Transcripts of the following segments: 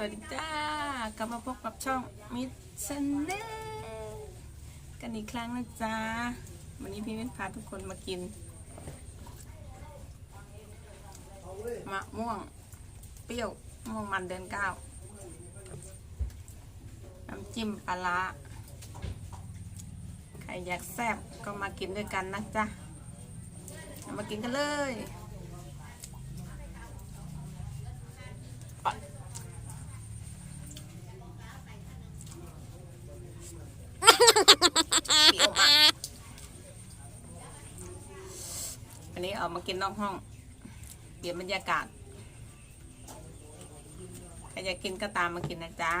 สวัสดีจ้ากลับมาพบกับช่องมิดชันแนกันอีกครั้งนะจ๊ะวันนี้พี่มิตรพาทุกคนมากินมะม่วง เปรี้ยวมะม่วงมันเดือนเก้าน้ำจิ้มปลาร้าใครอยากแซ่บก็มากินด้วยกันนะจ๊ะเอามากินกันเลย เปรี้ยวมาก อันนี้ออกมากินนอกห้อง เปลี่ยนบรรยากาศใครอยากกินก็ตามมากินนะจ๊ะ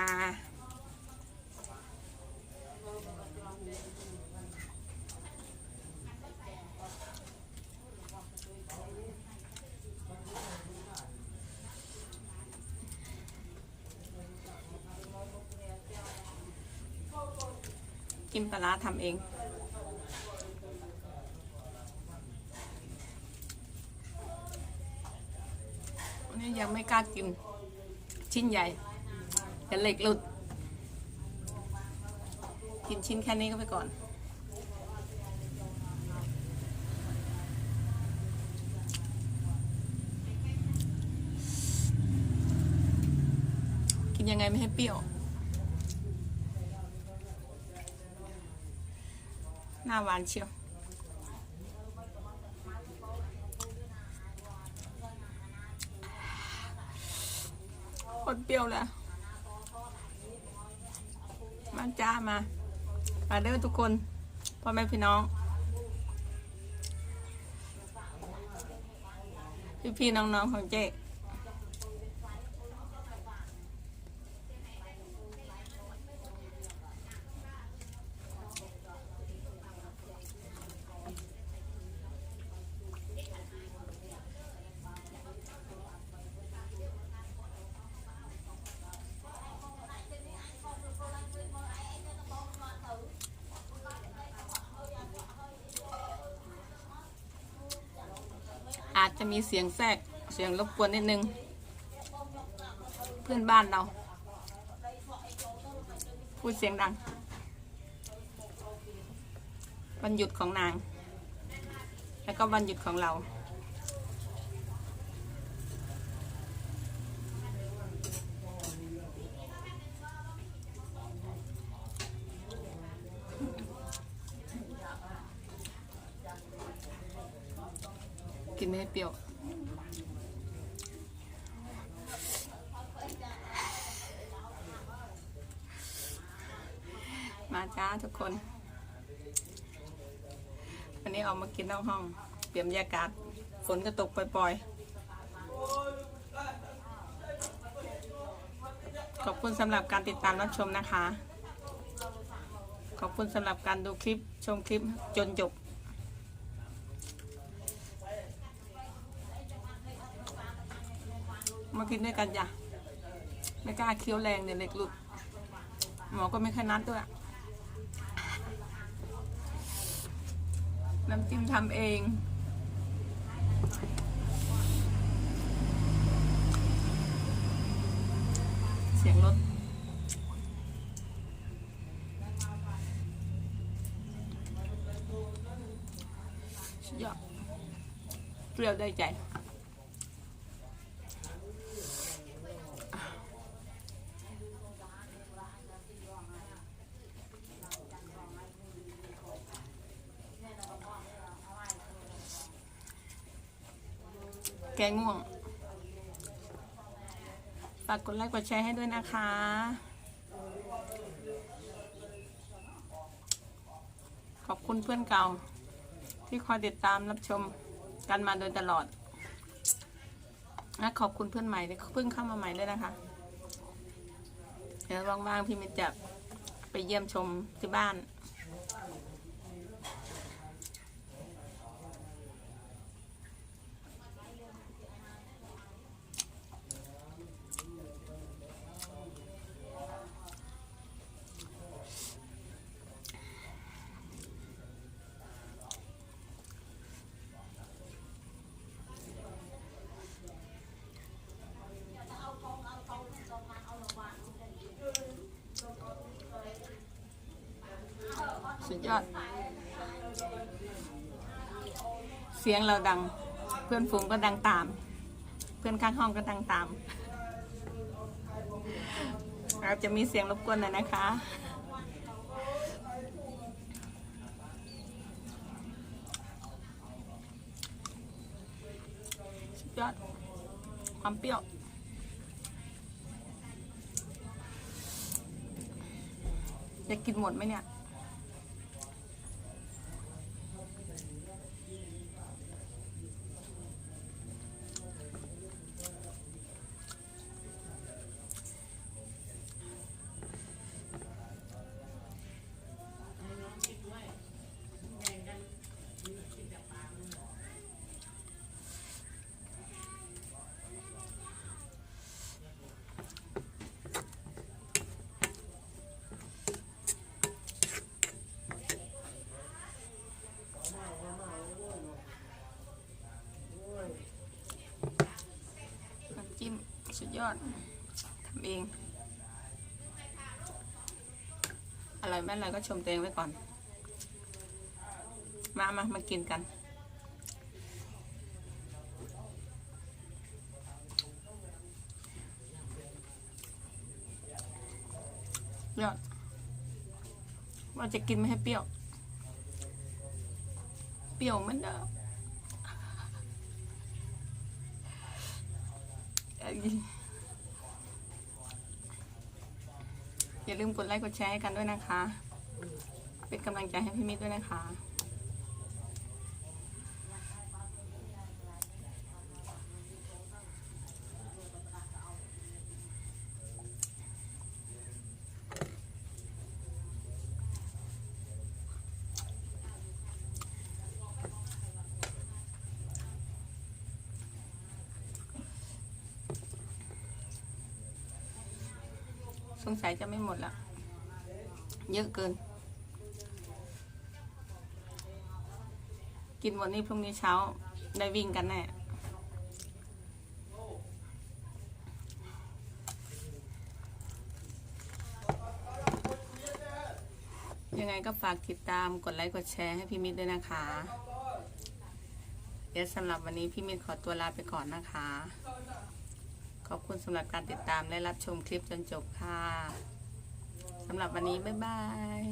กินปลาทำเอง วันนี้ ยังไม่กล้ากิน ชิ้นใหญ่จะเหล็กหลุด กินชิ้นแค่นี้ก็ไปก่อน กินยังไงไม่ให้เปรี้ยว หน้าหวานเชียว คนเปรี้ยวเลยมาจ้ามา มาเด้อทุกคนพ่อแม่พี่น้อง พี่พี่น้องๆของเจ๊ อาจจะมีเสียงแทรกเสียงรบกวนนิดนึง เพื่อนบ้านเรา พูดเสียงดังวันหยุดของนาง แล้วก็วันหยุดของเรา กินไม่ให้เปรี้ยว มาจ้าทุกคน วันนี้ออกมากินนอกห้อง เปลี่ยนบรรยากาศ ฝนก็ตกปล่อยๆ ขอบคุณสำหรับการติดตามรับชมนะคะ ขอบคุณสำหรับการดูคลิปชมคลิปจนจบ มากินด้วยกันจ้ะไม่กล้าเคี้ยวแรงเดี๋ยเล็กหลุดหมอก็ไม่ค่อยนัดด้วยน้ำจิ้มทำเองเสียงรถยอดเปรี้ยวได้ใจ แกง่วง ฝากกดไลค์กดแชร์ให้ด้วยนะคะ ขอบคุณเพื่อนเก่า ที่คอยติดตามรับชมกันมาโดยตลอดและขอบคุณเพื่อนใหม่ที่เพิ่งเข้ามาใหม่ด้วยนะคะ เดี๋ยวว่างๆพี่มิตรจะไปเยี่ยมชมที่บ้าน ยอด เสียงเราดัง เพื่อนฝูงก็ดังตาม เพื่อนข้างห้องก็ดังตามอาจจะมีเสียงรบกวนหน่อยนะคะสุดยอดความเปรี้ยว จะกินหมดไหมเนี่ย น้ำจิ้ม สุดยอดทำเองอร่อยไม่อร่อยก็ชมตัวเองไว้ก่อน มามามากินกัน ยอด ว่าจะกินไม่ให้เปรี้ยว เปรี้ยวมันเดิ มอย่าลืมกดไลค์กดแชร์ให้กันด้วยนะคะ เป็นกำลังใจให้พี่มิตรด้วยนะคะ สงสัยจะไม่หมดละเยอะเกิน กินวันนี้พรุ่งนี้เช้าได้วิ่งกันแน่ยังไงก็ฝากติดตามกดไลค์กดแชร์ให้พี่มิตรด้วยนะคะ เดี๋ยวสำหรับวันนี้พี่มิตรขอตัวลาไปก่อนนะคะ ขอบคุณสำหรับการติดตามและรับชมคลิปจนจบค่ะสำหรับวันนี้ บ๊ายบาย